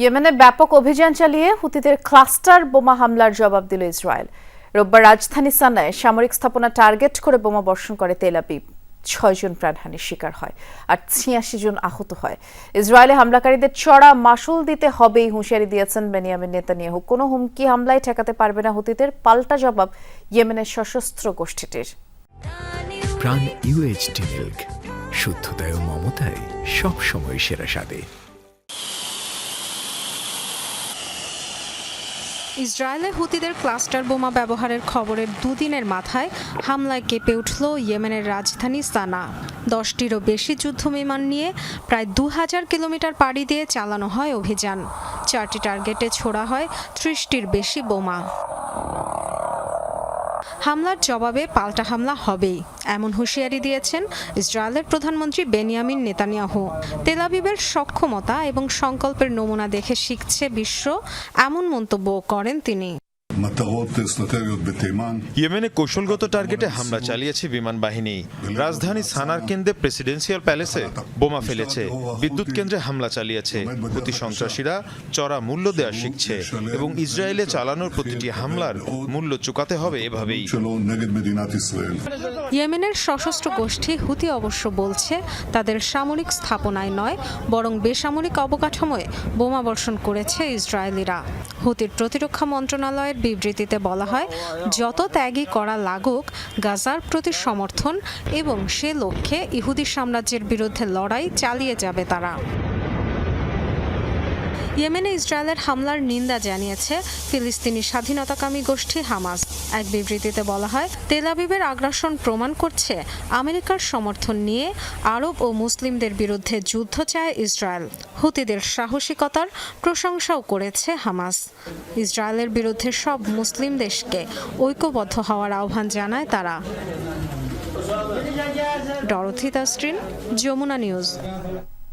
ইয়েমেনে ব্যাপক অভিযান চালিয়ে হুতিদের ক্লাস্টার বোমা হামলার জবাব দিল ইসরায়েল। রোববার রাজধানী সানায় সামরিক স্থাপনা টার্গেট করে বোমা বর্ষণ করে তেল আবিব। ছয়জন প্রাণহানির শিকার হয় আর ছিয়াশি জন আহত হয়। ইসরায়েলে হামলাকারীদের চড়া মাসুল দিতে হবেই হুঁশিয়ারি দিয়েছেন বেনিয়ামিন নেতানিয়াহু। কোনো হুমকি হামলায় ঠেকাতে পারবে না হুতিদের, পাল্টা জবাব ইয়েমেনের সশস্ত্র গোষ্ঠীটির। প্রাণ মিল্ক, শুদ্ধতায় ও মমতায় সবসময় সেরা স্বাদে। ইসরায়েলে হুতিদের ক্লাস্টার বোমা ব্যবহারের খবরের দুদিনের মাথায় হামলায় কেঁপে উঠল ইয়েমেনের রাজধানী সানা। দশটিরও বেশি যুদ্ধ বিমান নিয়ে প্রায় দু হাজার কিলোমিটার পাড়ি দিয়ে চালানো হয় অভিযান। চারটি টার্গেটে ছোড়া হয় ত্রিশটির বেশি বোমা। হামলার জবাবে পাল্টা হামলা হবেই, এমন হুঁশিয়ারি দিয়েছেন ইসরায়েলের প্রধানমন্ত্রী বেনিয়ামিন নেতানিয়াহু। তেলাবিবের সক্ষমতা এবং সংকল্পের নমুনা দেখে শিখছে বিশ্ব, এমন মন্তব্য করেন তিনি। ইয়েমেনে কৌশলগত টার্গেটে হামলা চালিয়েছে বিমান বাহিনী। রাজধানী সানার কেন্দ্রে প্রেসিডেন্সিয়াল প্যালেসে বোমা ফেলেছে। বিদ্যুৎ কেন্দ্রে হামলা চালিয়েছে। প্রতি সন্ত্রাসীরা চড়া মূল্য শিখছে এবং ইসরায়েলে চালানোর প্রতিটি হামলার মূল্য চুকাতে হবে এভাবেই। ইয়েমেনের সশস্ত্র গোষ্ঠী হুতি অবশ্য বলছে তাদের সামরিক স্থাপনায় নয় বরং বেসামরিক অবকাঠামোয় বোমা বর্ষণ করেছে ইসরায়েলিরা। হুতির প্রতিরক্ষা মন্ত্রণালয়ের বিবৃতিতে বলা হয়, যত ত্যাগই করা লাগুক, গাজার প্রতি সমর্থন এবং সে লক্ষ্যে ইহুদি সাম্রাজ্যের বিরুদ্ধে লড়াই চালিয়ে যাবে তারা। ইয়েমেনে ইসরায়েলের হামলার নিন্দা জানিয়েছে ফিলিস্তিনি স্বাধীনতাকামী গোষ্ঠী হামাস। এক বিবৃতিতে বলা হয়, তেল আবিবের আগ্রাসন প্রমাণ করছে আমেরিকার সমর্থন নিয়ে আরব ও মুসলিমদের বিরুদ্ধে যুদ্ধ চায় ইসরায়েল। হুতিদের সাহসিকতার প্রশংসাও করেছে হামাস। ইসরায়েলের বিরুদ্ধে সব মুসলিম দেশকে ঐক্যবদ্ধ হওয়ার আহ্বান জানায় তারা। ডরথি তাস্ট্রিন যমুনা নিউজ।